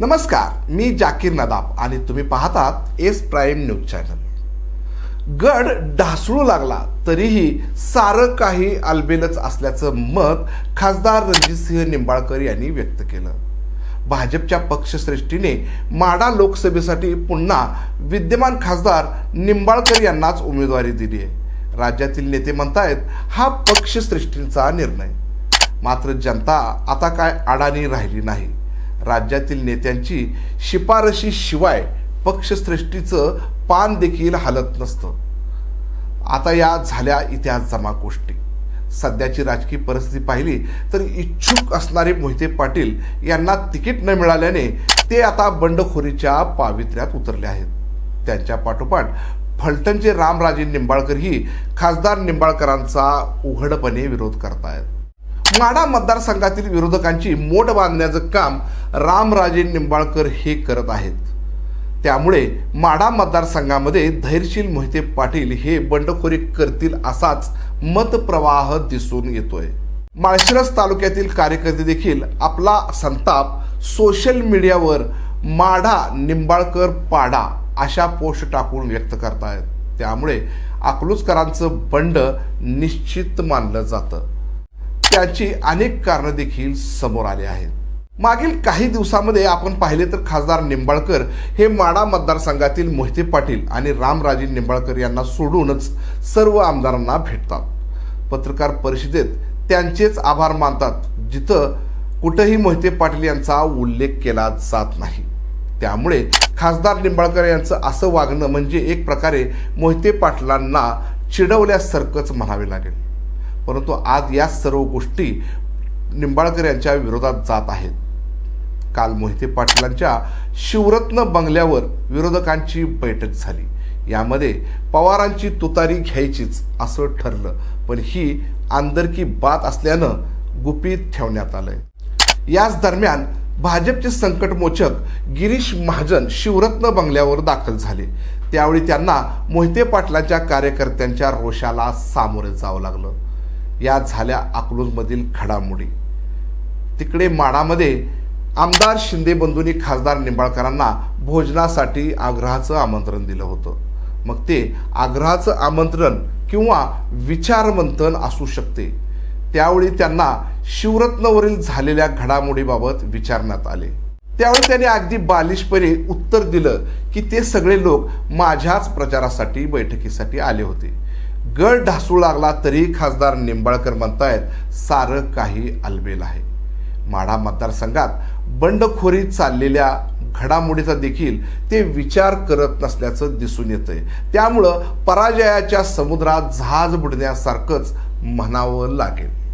नमस्कार मी जाकीर नदाब आणि तुम्ही पाहतात एस प्राईम न्यूज चॅनल. गड ढासळू लागला तरीही सारं काही आलबेलच असल्याचं मत खासदार रणजितसिंह निंबाळकर यांनी व्यक्त केलं. भाजपच्या पक्षश्रेष्ठीने माडा लोकसभेसाठी पुन्हा विद्यमान खासदार निंबाळकर यांनाच उमेदवारी दिली आहे राज्यातील नेते म्हणतायत हा पक्षश्रेष्ठींचा निर्णय. मात्र जनता आता काय अडाणी राहिली नाही. राज्यातील नेत्यांची शिफारशीशिवाय पक्षसृष्टीचं पक्षश्रेष्ठीचं पान देखील हलत नसतं. आता या झाल्या इतिहास जमा गोष्टी सध्याची राजकीय परिस्थिती पाहिली तर इच्छुक असणारे मोहिते पाटील यांना तिकीट न मिळाल्याने ते आता बंडखोरीच्या पावित्र्यात उतरले आहेत. त्यांच्या पाठोपाठ फलटणचे रामराजे निंबाळकरही खासदार निंबाळकरांचा उघडपणे विरोध करतायत. माढा मतदारसंघातील विरोधकांची मोठ बांधण्याचं काम रामराजे निंबाळकर हे करत आहेत. त्यामुळे माढा मतदारसंघामध्ये धैर्यशील मोहिते पाटील हे बंडखोरी करतील असाच मतप्रवाह दिसून येतोय. माळशिरस तालुक्यातील कार्यकर्ते देखील आपला संताप सोशल मीडियावर माढा निंबाळकर पाडा अशा पोस्ट टाकून व्यक्त करतायत. त्यामुळे अकलूजकरांचं बंड निश्चित मानलं जातं. त्याची अनेक कारणं देखील समोर आली आहेत. मागील काही दिवसामध्ये आपण पाहिले तर खासदार निंबाळकर हे माडा मतदारसंघातील मोहिते पाटील आणि रामराजे निंबाळकर यांना सोडूनच सर्व आमदारांना भेटतात. पत्रकार परिषदेत त्यांचेच आभार मानतात जिथं कुठंही मोहिते पाटील यांचा उल्लेख केला जात नाही. त्यामुळे खासदार निंबाळकर यांचं असं वागणं म्हणजे एक प्रकारे मोहिते पाटलांना चिडवल्यासारखंच म्हणावे लागेल. परंतु आज या सर्व गोष्टी निंबाळकर यांच्या विरोधात जात आहेत. काल मोहिते पाटलांच्या शिवरत्न बंगल्यावर विरोधकांची बैठक झाली. यामध्ये पवारांची तुतारी घ्यायचीच असं ठरलं पण ही आंदरकी बात असल्यानं गुपित ठेवण्यात आलंय. याच दरम्यान भाजपचे संकटमोचक गिरीश महाजन शिवरत्न बंगल्यावर दाखल झाले. त्यावेळी त्यांना मोहिते पाटलांच्या कार्यकर्त्यांच्या रोषाला सामोरे जावं लागलं. या झाल्या अकलूजमधील घडामोडी. तिकडे माडामध्ये आमदार शिंदे बंधूंनी खासदार निंबाळकरांना भोजनासाठी आग्रहाचं आमंत्रण दिलं होतं. मग ते आग्रहाचं आमंत्रण किंवा विचारमंथन असू शकते. त्यावेळी त्यांना शिवरत्नवरील झालेल्या घडामोडीबाबत विचारण्यात आले. त्यावेळी त्यांनी अगदी बालिशपणे उत्तर दिलं की ते सगळे लोक माझ्याच प्रचारासाठी बैठकीसाठी आले होते. गड ढासू लागला तरी खासदार निंबाळकर म्हणतायत सारं काही अलबेल आहे. माढा मतदारसंघात बंडखोरी चाललेल्या घडामोडीचा देखील ते विचार करत नसल्याचं दिसून येतंय. त्यामुळं पराजयाच्या समुद्रात जहाज बुडण्यासारखंच म्हणावं लागेल.